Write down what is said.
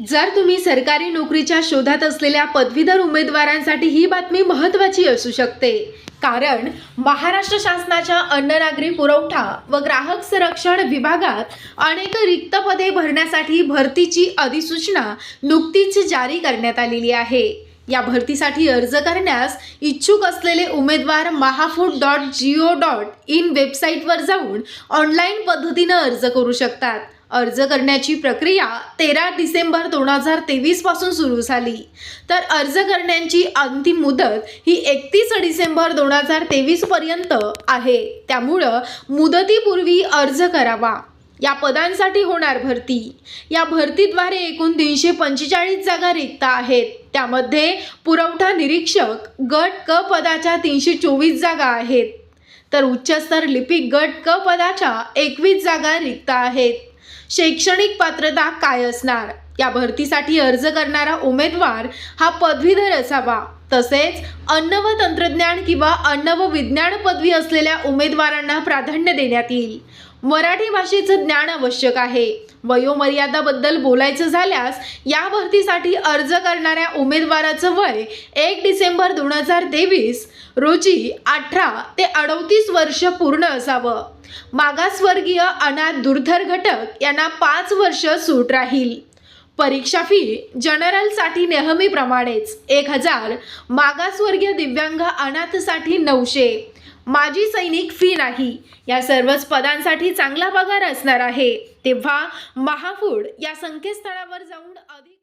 जर तुम्ही सरकारी नोकरीच्या शोधात असलेल्या पदवीधर उमेदवारांसाठी ही बातमी महत्त्वाची असू शकते. कारण महाराष्ट्र शासनाच्या अन्न नागरी पुरवठा व ग्राहक संरक्षण विभागात अनेक रिक्त पदे भरण्यासाठी भरतीची अधिसूचना नुकतीच जारी करण्यात आलेली आहे. या भरतीसाठी अर्ज करण्यास इच्छुक असलेले उमेदवार Mahafood dot G O dot in वेबसाईटवर जाऊन ऑनलाईन पद्धतीनं अर्ज करू शकतात. अर्ज करण्याची प्रक्रिया तेरा डिसेंबर दोन हजार तेवीसपासून सुरू झाली. तर अर्ज करण्याची अंतिम मुदत ही एकतीस डिसेंबर दोन हजार तेवीसपर्यंत आहे. त्यामुळं मुदतीपूर्वी अर्ज करावा. या पदांसाठी होणार भरती. या भरतीद्वारे एकूण तीनशे पंचेचाळीस जागा रिक्त आहेत. त्यामध्ये पुरवठा निरीक्षक गट क पदाच्या तीनशे चोवीस जागा आहेत. तर उच्चस्तर लिपिक गट क पदाच्या एकवीस जागा रिक्त आहेत. शैक्षणिक पात्रता काय असणार? या भरतीसाठी अर्ज करणारा उमेदवार हा पदवीधर असावा. तसेच अन्न व तंत्रज्ञान किंवा अन्न व विज्ञान पदवी असलेल्या उमेदवारांना प्राधान्य देण्यात येईल. मराठी भाषेचं ज्ञान आवश्यक आहे. वयोमर्यादाबद्दल बोलायचं झाल्यास या भरतीसाठी अर्ज करणाऱ्या उमेदवाराचं वय एक डिसेंबर दोन हजार तेवीस रोजी अठरा ते अडतीस वर्ष पूर्ण असावं. मागासवर्गीय अनाथ दुर्धर घटक यांना पाच वर्ष सूट राहील. परीक्षा फी जनरलसाठी नेहमीप्रमाणेच एक हजार मागासवर्गीय दिव्यांग अनाथसाठी नऊशे. माजी सैनिक फी नाही. या सर्वच पदांसाठी चांगला पगार असणार आहे. तेव्हा महाफूड या संकेतस्थळावर जाऊन अधिक